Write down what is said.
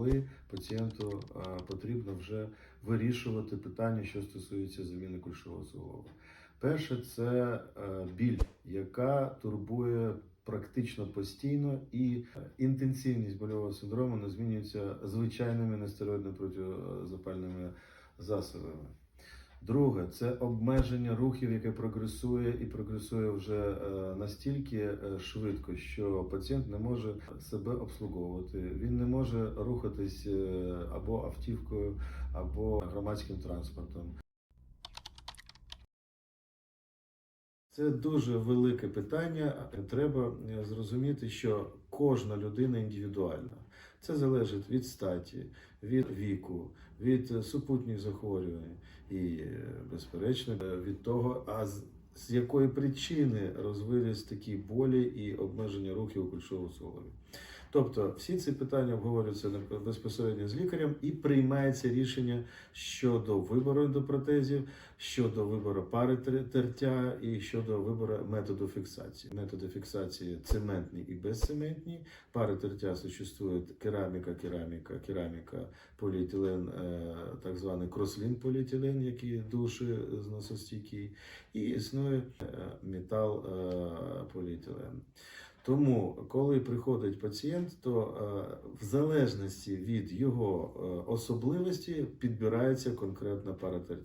коли пацієнту е, потрібно вже вирішувати питання, що стосується заміни кульшового суглоба. Перше це е, біль, яка турбує практично постійно, і інтенсивність больового синдрому не змінюється звичайними нестероїдно протизапальними засобами. Друге це обмеження рухів, яке прогресує і прогресує вже е, настільки е, швидко, що пацієнт не може себе обслуговувати. Він не може рухатись е, або автівкою, або громадським транспортом. Це дуже велике питання. Треба зрозуміти, що кожна людина індивідуальна. Це залежить від статі, від віку, від супутніх захворювань і, безперечно, від того, а з, якої причини розвились такі болі і обмеження рухів у кульшовому суглобі. Тобто всі ці питання обговорюються безпосередньо з лікарем і приймається рішення щодо вибору ендопротезів, щодо вибору пари тертя і щодо вибору методу фіксації. Методи фіксації цементні і безцементні. Пари тертя существують кераміка, кераміка, кераміка, поліетилен, е, так званий крослін поліетилен, який дуже зносостійкий, і існує е, метал е, поліетилен. Тому, коли приходить пацієнт, то е, в залежності від його е, особливості підбирається конкретна пара тертя.